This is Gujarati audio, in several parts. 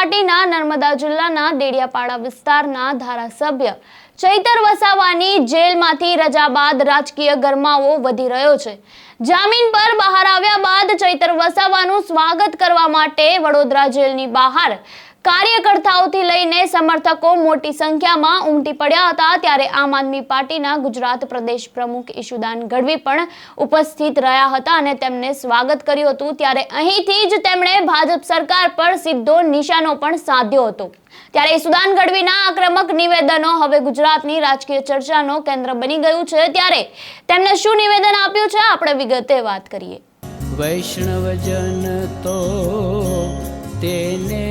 પાર્ટીના નર્મદા જિલ્લાના દેડિયાપાડા વિસ્તારના ધારાસભ્ય. ચૈતર વસાવાની જેલમાંથી રજા બાદ રાજકીય ગરમાવો વધી રહ્યો છે. જામીન પર બહાર આવ્યા બાદ ચૈતર વસાવાનું સ્વાગત કરવા માટે વડોદરા જેલની બહાર કાર્યકર્તાઓથી લઈને સમર્થકો મોટી સંખ્યામાં ઉમટી પડ્યા હતા ત્યારે આમ આદમી પાર્ટીના ગુજરાત પ્રદેશ પ્રમુખ ઈશુદાન ગઢવી પણ ઉપસ્થિત રહ્યા હતા અને તેમને સ્વાગત કર્યું હતું. ત્યારે અહીંથી જ તેમણે ભાજપ સરકાર પર સીધો નિશાનો પણ સાધ્યો હતો. ત્યારે ઈશુદાન ગઢવીના આક્રમક નિવેદનો હવે ગુજરાતની રાજકીય ચર્ચાનો કેન્દ્ર બની ગયું છે. ત્યારે તેમણે શું નિવેદન આપ્યું છે? આપણે વિગતે વાત કરીએ. વૈષ્ણવજન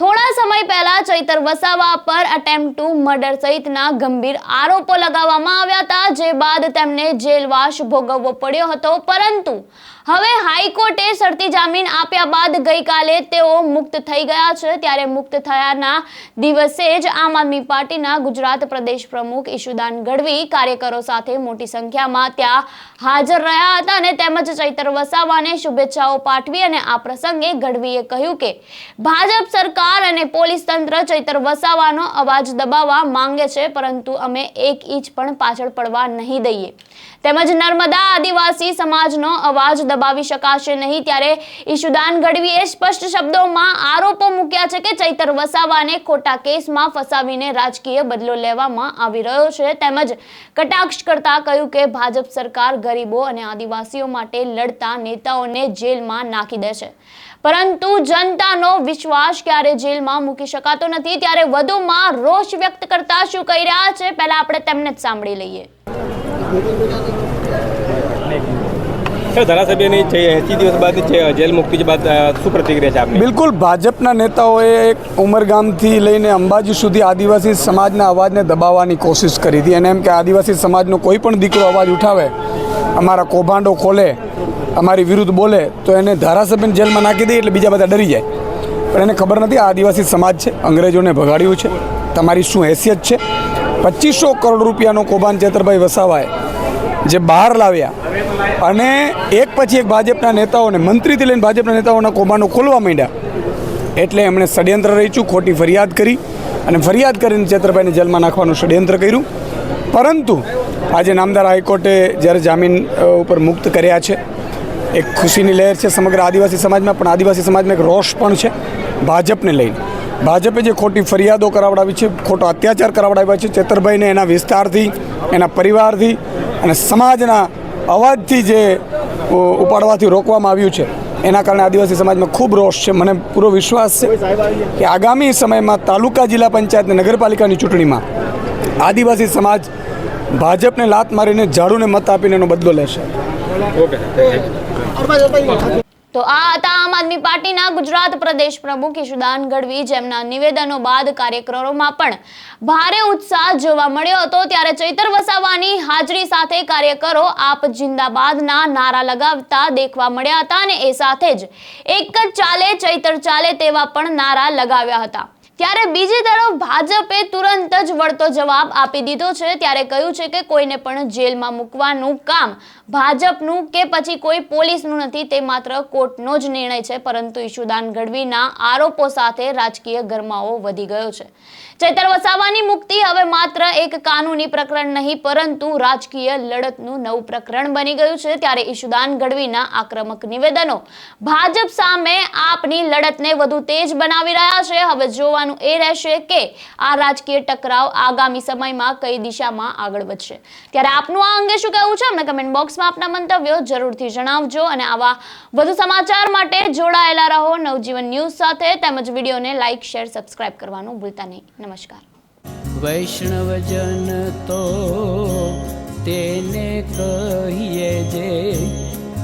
થોડા સમય પહેલા ચૈતર વસાવા પર અટેમ્પ ટુ મર્ડર સહિતના ગંભીર આરોપો લગાવવામાં આવ્યા હતા, જે બાદ તેમને જેલવાસ ભોગવવો પડ્યો હતો. પરંતુ હવે હાઈકોર્ટે શરતી જામીન આપ્યા બાદ ગઈકાલે તેઓ મુક્ત થઈ ગયા છે. ત્યારે મુક્ત થયાના દિવસે જ આમ આદમી પાર્ટીના ગુજરાત પ્રદેશ પ્રમુખ ઈશુદાન ગઢવી કાર્યકરો સાથે મોટી સંખ્યામાં ત્યાં હાજર રહ્યા હતા અને તેમજ ચૈતર વસાવાને શુભેચ્છાઓ પાઠવી અને આ પ્રસંગે ગઢવીએ કહ્યું કે, ભાજપ સરકાર અને પોલીસ તંત્ર ચૈતર વસાવાનો અવાજ દબાવવા માંગે છે, પરંતુ અમે એક ઇંચ પણ પાછળ પડવા નહીં દઈએ. તેમજ નર્મદા આદિવાસી સમાજનો અવાજ દબાવી શકાશે નહીં, ત્યારે ઈશુદાન ગઢવીએ સ્પષ્ટ શબ્દોમાં આરોપો મૂક્યા છે કે ચૈતર વસાવાને ખોટા કેસમાં ફસાવીને રાજકીય બદલો લેવામાં આવી રહ્યો છે. તેમજ કટાક્ષ કરતા કહ્યું કે ભાજપ સરકાર ગરીબો અને આદિવાસીઓ માટે લડતા નેતાઓને જેલમાં નાખી દે છે. પરંતુ જનતાનો વિશ્વાસ ક્યારે જેલમાં મૂકી શકાતો નથી. ત્યારે વધુમાં રોષ વ્યક્ત કરતા શું કહી રહ્યા છે? પહેલા આપણે તેમને જ સાંભળી લઈએ. ધારાસભ્યની દિવસ બાદ જેલ મુક્તિ બાદ શું પ્રતિક્રિયા છે આપની? બિલકુલ ભાજપના નેતાઓએ એક ઉમરગામથી લઈને અંબાજી સુધી આદિવાસી સમાજના અવાજને દબાવવાની કોશિશ કરી હતી. અને એમ કે આદિવાસી સમાજનો કોઈ પણ દીકરો અવાજ ઉઠાવે અમારા કૌભાંડો ખોલે અમારી વિરુદ્ધ બોલે તો એને ધારાસભ્યને જેલમાં નાખી દે એટલે બીજા બધા ડરી જાય. પણ એને ખબર નથી આદિવાસી સમાજ છે, અંગ્રેજોને ભગાડ્યું છે, તમારી શું હેસિયત છે? પચીસો કરોડ રૂપિયાનો કૌભાંડ ચેતરભાઈ વસાવાએ જે બહાર લાવ્યા અને એક પછી એક ભાજપના નેતાઓને, મંત્રીથી લઈને ભાજપના નેતાઓના કૌભાંડો ખોલવા માંડ્યા. એટલે એમણે ષડયંત્ર રચ્યું, ખોટી ફરિયાદ કરી અને ફરિયાદ કરીને ચેતરભાઈને જેલમાં નાખવાનું ષડયંત્ર કર્યું. પરંતુ આજે નામદાર હાઈકોર્ટે જ્યારે જામીન ઉપર મુક્ત કર્યા છે એક ખુશીની લહેર છે સમગ્ર આદિવાસી સમાજમાં, પણ આદિવાસી સમાજમાં એક રોષ પણ છે ભાજપને લઈને. ભાજપે જે ખોટી ફરિયાદો કરાવડાવી છે, ખોટો અત્યાચાર કરાવડાવ્યા છે, ચેતરભાઈને એના વિસ્તારથી, એના પરિવારથી અને સમાજના અવાજથી જે ઉપાડવાથી રોકવામાં આવ્યું છે, એના કારણે આદિવાસી સમાજમાં ખૂબ રોષ છે. મને પૂરો વિશ્વાસ છે કે આગામી સમયમાં તાલુકા જિલ્લા પંચાયત અને નગરપાલિકાની ચૂંટણીમાં આદિવાસી સમાજ ભાજપને લાત મારીને ઝાડુને મત આપીને એનો બદલો લેશે. ઓકે તો આ હતા આમ આદમી પાર્ટીના ગુજરાત પ્રદેશ પ્રમુખ ઈશુદાન ગઢવી, જેમના નિવેદનો બાદ કાર્યક્રમોમાં પણ ભારે ઉત્સાહ જોવા મળ્યો હતો. ત્યારે ચૈતર વસાવાની હાજરી સાથે કાર્યકરો આપ જિંદાબાદના નારા લગાવતા દેખવા મળ્યા હતા અને એ સાથે જ એક જ ચાલે, ચૈતર ચાલે તેવા પણ નારા લગાવ્યા હતા. ત્યારે બીજી તરફ ભાજપે તુરંત જ વળતો જવાબ આપી દીધો છે. ત્યારે કહ્યું છે કે કોઈને પણ જેલમાં મૂકવાનું કામ ભાજપનું કે પછી કોઈ પોલીસનું નથી, તે માત્ર કોર્ટનો જ નિર્ણય છે. પરંતુ ઈશુદાન ગઢવીના આરોપો સાથે રાજકીય ગરમાવો વધી ગયો છે. ચૈતર વસાવાની મુક્તિ હવે માત્ર એક કાનૂની પ્રકરણ નહીં, પરંતુ રાજકીય લડતનું નવું પ્રકરણ બની ગયું છે. ત્યારે ઈશુદાન ગઢવીના આક્રમક નિવેદનો ભાજપ સામે આપની લડતને વધુ તેજ બનાવી રહ્યા છે. હવે જોવાનું એ રહેશે કે આ રાજકીય ટકરાવ આગામી સમયમાં કઈ દિશામાં આગળ વધશે. ત્યારે આપનું આ અંગે શું કહેવું છે? અમને કમેન્ટ બોક્સમાં આપના મંતવ્યો જરૂરથી જણાવજો અને આવા વધુ સમાચાર માટે જોડાયેલા રહો નવજીવન ન્યૂઝ સાથે તેમજ વિડીયોને લાઇક શેર સબસ્ક્રાઇબ કરવાનું ભૂલતા નહીં. નમસ્કાર. વૈષ્ણવજન તો તેને કહીએ જે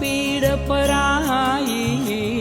પીડ પરાઈ